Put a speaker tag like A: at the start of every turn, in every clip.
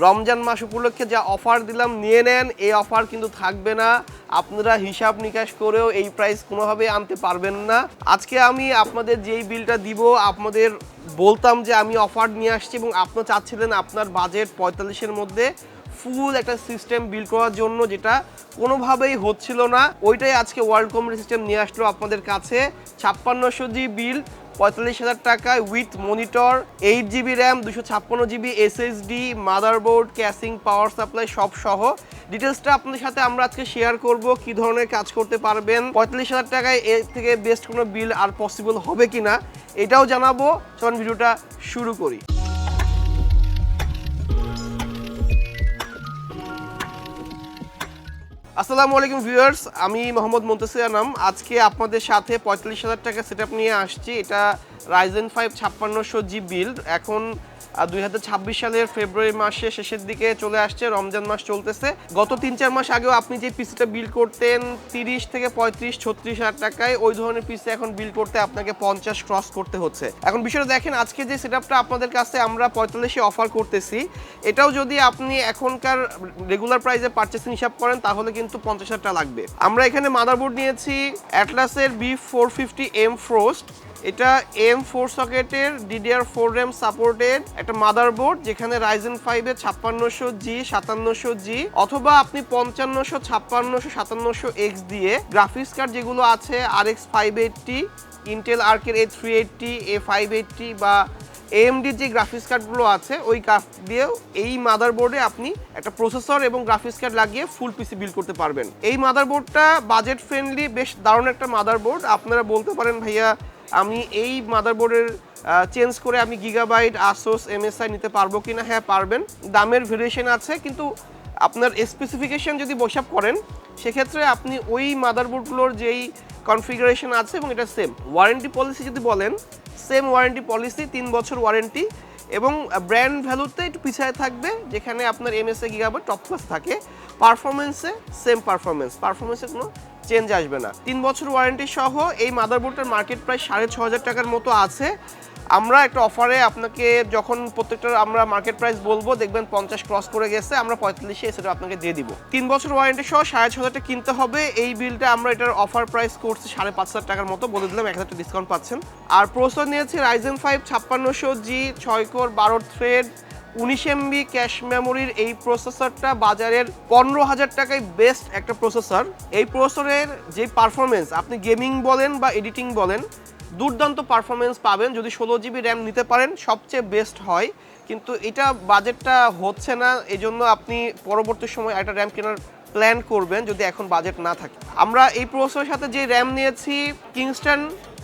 A: রমজান মাস উপলক্ষে যা অফার দিলাম, নিয়ে নেন। এই অফার কিন্তু থাকবে না। আপনারা হিসাব নিকাশ করেও এই প্রাইস কোনোভাবে আনতে পারবেন না। আজকে আমি আপনাদের যেই বিলটা দিব, আপনাদের বলতাম যে আমি অফার নিয়ে আসছি এবং আপনার চাচ্ছিলেন আপনার বাজেট পঁয়তাল্লিশের মধ্যে ফুল একটা সিস্টেম বিল করার জন্য, যেটা কোনোভাবেই হচ্ছিল না। ওইটাই আজকে ওয়ার্ল্ড কমিউনিটি সিস্টেম নিয়ে আসলো আপনাদের কাছে। ছাপ্পান্নশো জি বিল পঁয়তাল্লিশ হাজার টাকায় with monitor eight GB RAM দুশো ছাপ্পান্ন GB SSD motherboard casing power supply সব সহ ডিটেলসটা আপনাদের সাথে আমরা আজকে শেয়ার করব, কি ধরনের কাজ করতে পারবেন, পঁয়তাল্লিশ হাজার টাকায় এর থেকে বেস্ট কোনো বিল আর পসিবল হবে কি না এটাও জানাব। চলুন ভিডিওটা শুরু করি। আসসালামু আলাইকুম ভিউয়ার্স, আমি মোহাম্মদ মুন্তাসির আনাম। আজকে আপনাদের সাথে পঁয়তাল্লিশ হাজার টাকা সেট নিয়ে আসছি। এটা রাইজেন ফাইভ ছাপ্পান্নশো জি বিল্ড এখন দুই হাজার ছাব্বিশ সালের ফেব্রুয়ারি মাসের শেষের দিকে চলে আসছে, রমজান মাস চলতেছে। গত তিন চার মাস আগেও আপনি যে পিসিটা বিল করতেন, তিরিশ থেকে পঁয়ত্রিশ, ছত্রিশ হাজার টাকায়, ওই ধরনের পিসি এখন বিল করতে আপনাকে পঞ্চাশ ক্রস করতে হচ্ছে। এখন বিষয়টা দেখেন, আজকে যে সেট আপনাদের কাছে আমরা পঁয়তাল্লিশে অফার করতেছি, এটাও যদি আপনি এখনকার রেগুলার প্রাইসে পারচেসিং হিসাব করেন, তাহলে কিন্তু পঞ্চাশ হাজার টাকা লাগবে। আমরা এখানে মাদারবোর্ড নিয়েছি অ্যাটলাসের B four fifty M frost এটা এম ফোর সকেটের ডিডিআর ফোর র্যাম সাপোর্টেড একটা মাদারবোর্ড যেখানে রাইজেন ফাইভের ছাপ্পান্নশো জি সাতান্নশো জি অথবা আপনি পঞ্চান্নশো, ছাপ্পান্নশো, সাতান্নশো এক্স দিয়ে গ্রাফিক্স কার্ড যেগুলো আছে আর X five eighty Intel আর্কের A three eighty A five eighty বা এএমডির যে গ্রাফিক্স কার্ডগুলো আছে, ওই কার্ড দিয়েও এই মাদারবোর্ডে আপনি একটা প্রসেসর এবং গ্রাফিক্স কার্ড লাগিয়ে ফুল পিসি বিল করতে পারবেন। এই মাদারবোর্ডটা বাজেট ফ্রেন্ডলি বেশ দারুণ একটা মাদারবোর্ড আপনারা বলতে পারেন, ভাইয়া আমি এই মাদারবোর্ডের চেঞ্জ করে আমি গিগাবাইট আসোস এমএসআই নিতে পারব কি না হ্যাঁ পারবেন। দামের ভেরিয়েশন আছে, কিন্তু আপনার স্পেসিফিকেশন যদি বসাব করেন, সেক্ষেত্রে আপনি ওই মাদারবোর্ডগুলোর যেই কনফিগারেশন আছে এবং এটা সেম ওয়ারেন্টি পলিসি যদি বলেন সেম ওয়ারেন্টি পলিসি তিন বছর ওয়ারেন্টি এবং ব্র্যান্ড ভ্যালুতে একটু পিছায় থাকবে, যেখানে আপনার এমএসএ গিগাবাইট টপ ক্লাস থাকে। পারফরমেন্সে সেম পারফরমেন্স পারফরমেন্সে কোনো চেঞ্জ আসবে না। তিন বছর ওয়ারেন্টি সহ এই মাদারবোর্ডটার মার্কেট প্রায় সাড়ে ছ হাজার টাকার মতো আছে। আমরা একটা অফারে আপনাকে যখন প্রত্যেকটা আমরা মার্কেট প্রাইস বলব, দেখবেন পঞ্চাশ ক্রস করে গেছে, আমরা পঁয়তাল্লিশে সেটা আপনাকে দিয়ে দিব। তিন বছর ওয়ারেন্টি সহ সাড়ে ছ হাজার কিনতে হবে। এই বিলটা আমরা এটার অফার প্রাইস করছি সাড়ে পাঁচ হাজার টাকার মতো, বলে দিলাম এক হাজার ডিসকাউন্ট পাচ্ছেন। আর প্রসেসর নিয়েছি রাইজেন ফাইভ ছাপ্পান্নশো জি ছয় কোর বারো থ্রেড উনিশ এমবি ক্যাশ মেমোরির এই প্রসেসরটা বাজারের পনেরো হাজার টাকায় বেস্ট একটা প্রসেসর এই প্রসেসরের যে পারফরমেন্স আপনি গেমিং বলেন বা এডিটিং বলেন, দুর্দান্ত পারফরমেন্স পাবেন যদি ষোলো জিবি র্যাম নিতে পারেন, সবচেয়ে বেস্ট হয়। কিন্তু এটা বাজেটটা হচ্ছে না এই জন্য আপনি পরবর্তী সময় একটা র্যাম কেনার প্ল্যান করবেন যদি এখন বাজেট না থাকে। আমরা এই প্রসেসরের সাথে যে র্যাম নিয়েছি কিংস্টন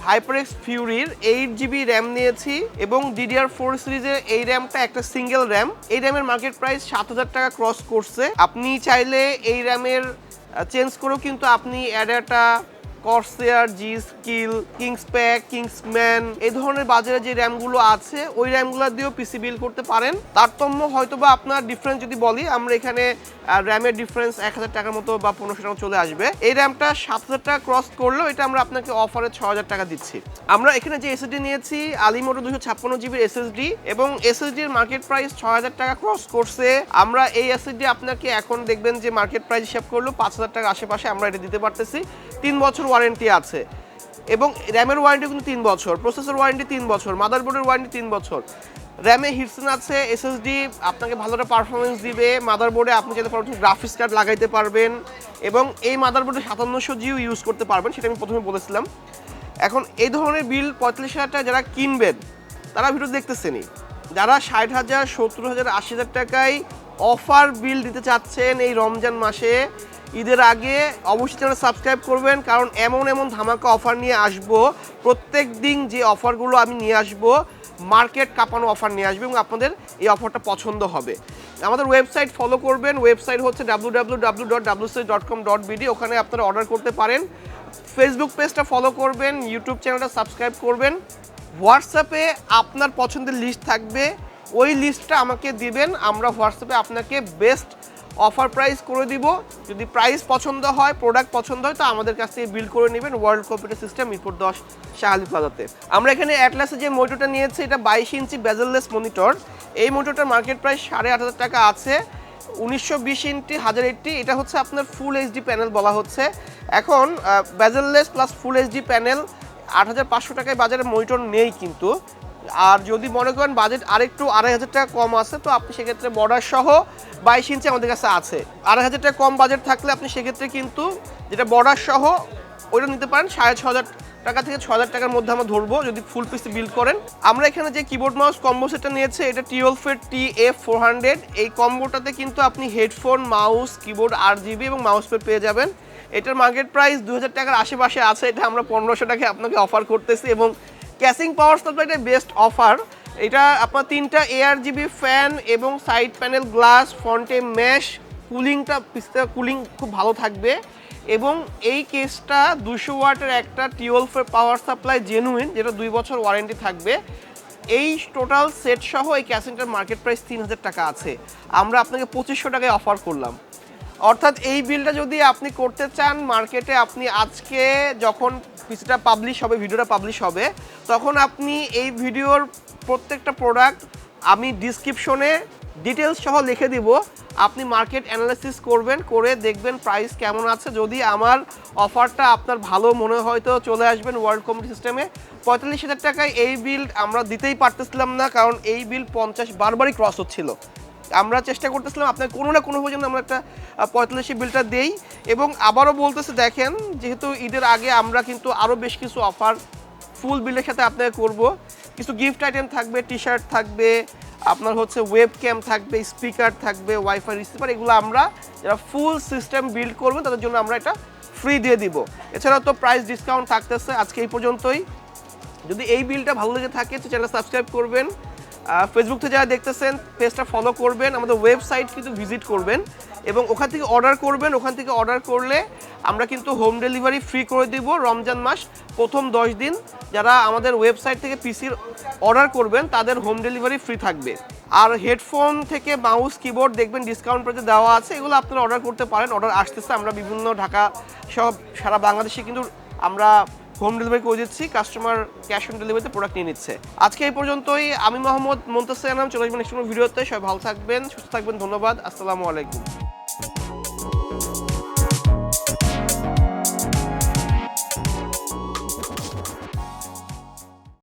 A: হাইপারএক্স ফিউরির এইট জিবি র্যাম নিয়েছি এবং ডিডিআর ফোর সিরিজের এই র্যামটা একটা সিঙ্গেল র্যাম এই র্যামের মার্কেট প্রাইস সাত হাজার টাকা ক্রস করছে। আপনি চাইলে এই র্যামের চেঞ্জ করেও কিন্তু আপনি ADATA Corsair G Skill KingSpec Kingsman এই ধরনের বাজারে যে র্যামগুলো আছে, ওই র্যামগুলো দিয়েও পিসি বিল করতে পারেন। তারতম্য হয়তো বা আপনার ডিফারেন্স যদি বলি, আমরা এখানে র্যামের ডিফারেন্স এক হাজার টাকার মতো বা পনেরোশো টাকা চলে আসবে। এই র্যামটা সাত হাজার টাকা ক্রস করলেও এটা আমরা আপনাকে অফারে ছ হাজার টাকা দিচ্ছি। আমরা এখানে যে এসএসডি নিয়েছি আলিমোটো দুশো ছাপ্পান্ন জিবির এসএসডি এবং এসএসডি এর মার্কেট প্রাইস ছ হাজার টাকা ক্রস করছে। আমরা এই এসএসডি আপনাকে এখন দেখবেন যে মার্কেট প্রাইস হিসাব করল পাঁচ হাজার টাকা আশেপাশে আমরা এটা দিতে পারতেছি। তিন বছর ওয়ারেন্টি আছে। এবং র্যামের ওয়ারেন্টি কিন্তু তিন বছর প্রসেসর ওয়ারেন্টি তিন বছর মাদারবোর্ডের ওয়ারেন্টি তিন বছর। র্যামে হিটসেন আছে এসএসডি আপনাকে ভালো একটা পারফরমেন্স দিবে মাদারবোর্ডে আপনি চাইতে পরবর্তী গ্রাফিক্স কার্ড লাগাইতে পারবেন এবং এই মাদারবোর্ডে সাতান্নশো জিও ইউজ করতে পারবেন, সেটা আমি প্রথমে বলেছিলাম। এখন এই ধরনের বিল পঁয়তাল্লিশ হাজার টাকা যারা কিনবেন, তারা ভিডিও দেখতেছেনই। যারা ষাট হাজার, সত্তর হাজার, আশি হাজার টাকায় অফার বিল দিতে চাচ্ছেন এই রমজান মাসে ঈদের আগে অবশ্যই চ্যানেল সাবস্ক্রাইব করবেন, কারণ এমন এমন ধামাকা অফার নিয়ে আসব। প্রত্যেক দিন যে অফারগুলো আমি নিয়ে আসব মার্কেট কাঁপানো অফার নিয়ে আসবে এবং আপনাদের এই অফারটা পছন্দ হবে। আমাদের ওয়েবসাইট ফলো করবেন। ওয়েবসাইট হচ্ছে W dot WC dot com dot ওখানে আপনারা অর্ডার করতে পারেন। ফেসবুক পেজটা ফলো করবেন ইউটিউব চ্যানেলটা সাবস্ক্রাইব করবেন। হোয়াটসঅ্যাপে আপনার পছন্দের লিস্ট থাকবে। ওই লিস্টটা আমাকে দিবেন, আমরা হোয়াটসঅ্যাপে আপনাকে বেস্ট অফার প্রাইস করে দিব। যদি প্রাইস পছন্দ হয় প্রোডাক্ট পছন্দ হয়, তো আমাদের কাছ থেকে বিল করে নেবেন ওয়ার্ল্ড কম্পিউটার সিস্টেম মিরপুর দশ শাহালি প্লাজাতে। আমরা এখানে অ্যাটলাসে যে মনিটরটা নিয়েছি, এটা বাইশ ইঞ্চি বেজেললেস মনিটর এই মোটরটার মার্কেট প্রাইস সাড়ে আট হাজার টাকা আছে। উনিশশো বিশ ইঞ্চি, হাজার এইটটি এটা হচ্ছে আপনার ফুল এইচডি প্যানেল বলা হচ্ছে। এখন bezelless plus full HD panel আট হাজার পাঁচশো টাকায় বাজারে মনিটর নেই কিন্তু। আর যদি মনে করেন বাজেট আরেকটু আড়াই হাজার টাকা কম আছে, তো আপনি সেক্ষেত্রে বর্ডার সহ বাইশ ইঞ্চি আমাদের কাছে আছে। আড়াই হাজার টাকা কম বাজেট থাকলে আপনি সেক্ষেত্রে কিন্তু যেটা বর্ডার সহ ওইটা নিতে পারেন, সাড়ে ছ হাজার টাকা থেকে ছ হাজার টাকার মধ্যে আমরা ধরবো, যদি ফুল পিসি বিল্ড করেন। আমরা এখানে যে কিবোর্ড মাউস কম্বো সেটটা নিয়েছে, এটা টিওলফের টি এফ ফোর হান্ড্রেড এই কম্বোটাতে কিন্তু আপনি হেডফোন মাউস কিবোর্ড আট জিবি এবং মাউস প্যাড পেয়ে যাবেন। এটার মার্কেট প্রাইস দু হাজার টাকার আশেপাশে আছে, এটা আমরা পনেরোশো টাকায় আপনাকে অফার করতেছি এবং ক্যাসিং পাওয়ার সাপ্লাইটা বেস্ট অফার। এটা আপনার তিনটা এআর জিবি ফ্যান এবং সাইড প্যানেল গ্লাস ফ্রন্টে ম্যাশ কুলিংটা পিসটা কুলিং খুব ভালো থাকবে। এবং এই কেসটা দুশো ওয়াটের একটা টিওলফের পাওয়ার সাপ্লাই জেনুইন যেটা দুই বছর ওয়ারেন্টি থাকবে। এই টোটাল সেট সহ এই ক্যাসিংটার মার্কেট প্রাইস তিন হাজার টাকা আছে। আমরা আপনাকে পঁচিশশো টাকায় অফার করলাম। অর্থাৎ এই বিলটা যদি আপনি করতে চান মার্কেটে আপনি আজকে যখন পিসিটা পাবলিশ হবে ভিডিওটা পাবলিশ হবে, তখন আপনি এই ভিডিওর প্রত্যেকটা প্রোডাক্ট আমি ডিসক্রিপশনে ডিটেলস সহ লিখে দিব। আপনি মার্কেট অ্যানালাইসিস করবেন, করে দেখবেন প্রাইস কেমন আছে। যদি আমার অফারটা আপনার ভালো মনে হয় তো চলে আসবেন ওয়ার্ল্ড কমিটি সিস্টেমে পঁয়তাল্লিশ হাজার টাকায় এই বিল আমরা দিতেই পারতেছিলাম না, কারণ এই বিল পঞ্চাশ বারবারই ক্রস হচ্ছিল। আমরা চেষ্টা করতেছিলাম আপনার কোনো না কোনো পর্যন্ত আমরা একটা পঁয়তাল্লিশ বিলটা দেই। এবং আবারও বলতেছে, দেখেন, যেহেতু ঈদের আগে আমরা কিন্তু আরও বেশ কিছু অফার ফুল বিলের সাথে আপনাকে করব। কিছু গিফট আইটেম থাকবে টি শার্ট থাকবে, আপনার হচ্ছে ওয়েব ক্যাম থাকবে স্পিকার থাকবে ওয়াইফাই রিসিভার এগুলো আমরা যারা ফুল সিস্টেম বিল্ড করবেন, তাদের জন্য আমরা এটা ফ্রি দিয়ে দিব। এছাড়াও তো প্রাইস ডিসকাউন্ট থাকতেছে, আজকে এই পর্যন্তই। যদি এই বিলটা ভালো লেগে থাকে, তো চ্যানেল সাবস্ক্রাইব করবেন। ফেসবুক থেকে যারা দেখতেছেন পেজটা ফলো করবেন, আমাদের ওয়েবসাইট কিন্তু ভিজিট করবেন এবং ওখান থেকে অর্ডার করবেন। ওখান থেকে অর্ডার করলে আমরা কিন্তু হোম ডেলিভারি ফ্রি করে দিব রমজান মাস প্রথম দশ দিন। যারা আমাদের ওয়েবসাইট থেকে পিসির অর্ডার করবেন, তাদের হোম ডেলিভারি ফ্রি থাকবে। আর হেডফোন থেকে মাউস কিবোর্ড দেখবেন ডিসকাউন্ট প্রাইসে দেওয়া আছে। এগুলো আপনারা অর্ডার করতে পারেন। অর্ডার আসতেছে, আমরা বিভিন্ন ঢাকা সব সারা বাংলাদেশে কিন্তু আমরা হোম ডেলিভারি করে দিচ্ছি কাস্টমার ক্যাশ অন ডেলিভারিতে প্রোডাক্ট নিয়ে নিচ্ছে। আজকে এই পর্যন্তই, আমি মোহাম্মদ মন্তাসির চলে আসবেন নেক্সট ভিডিওতে, সবাই ভালো থাকবেন, সুস্থ থাকবেন, ধন্যবাদ, আসসালামু আলাইকুম।